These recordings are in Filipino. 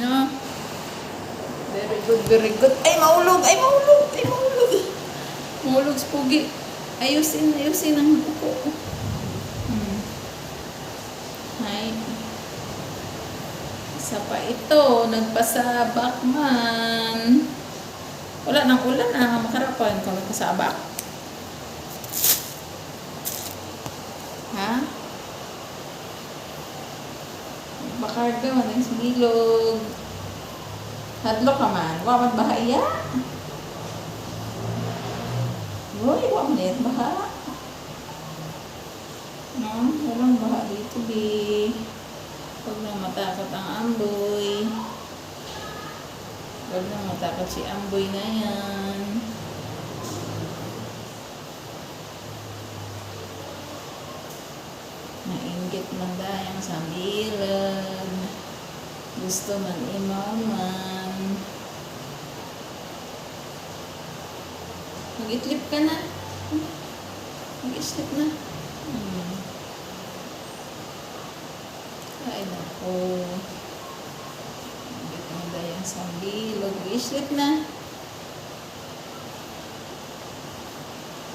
no? Very good, very good. Ay, maulog! Ay, maulog! Ay, maulog! Maulog sa pugi. Ayusin, ayusin ang upo. Hmm. Ay. Isa pa ito. Nagpasabak man. Wala nang ulan na. Makarapan kung nagpasabak. Ha? Bakarga man ang smilog. Hadlo ka man. Wa man bahaya. Uy, wa man yan baha. No, walang baha dito, bi. Huwag na matakot ang amboy. Huwag na matakot si amboy na yan. Nainggit man dayang sa bilog. Gusto man imaman. Mag-itlip ka na. Mag-islip na. Hmm. Ay, nako. Nainggit man dayang sa bilog. Mag-islip na.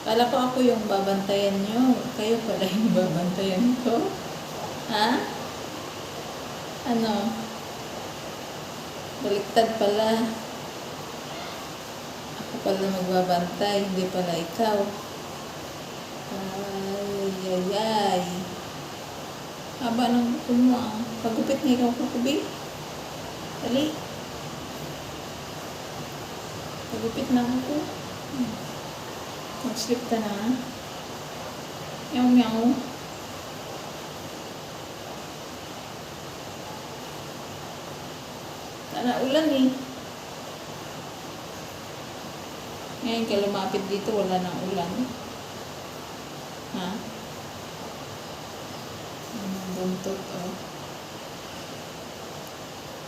Kala ko ako yung babantayan nyo. Kayo pala yung babantayan ko. Ha? Ano? Baliktad pala. Ako pala magbabantay, hindi pala ikaw. Ay, ay, ay. Haba ng buko mo ah. Pagupit na ikaw kakubi. Dali. Pagupit na ako. Hmm. Mag-sleep ka na. Meow meow. Tara, ulan eh. Ngayon ka lumapit dito, wala nang ulan. Ha? Buntot oh.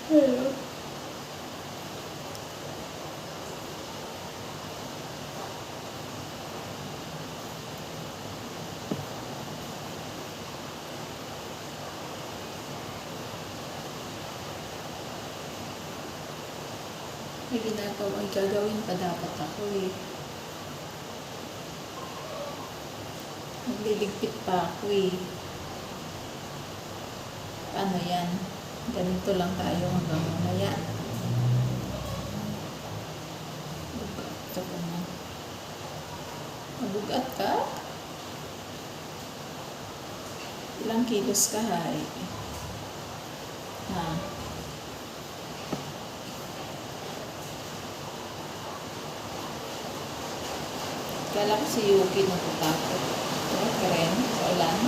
Hello. May ginagawa, gagawin pa dapat ako eh. Nagliligpit pa ako eh. Paano yan? Ganito lang tayo hanggang mamaya. Bugat ka pa na. Mabugat ka? Ilang kilos ka, hay? Ha? Kala ko si Yuki natatakot. Bakit ka rin? Sa ulan?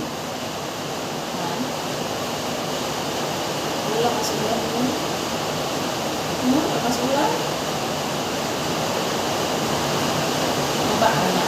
Ha? Wala ka sa ulan mo? Ano? Lakas ulan? Baba ka na?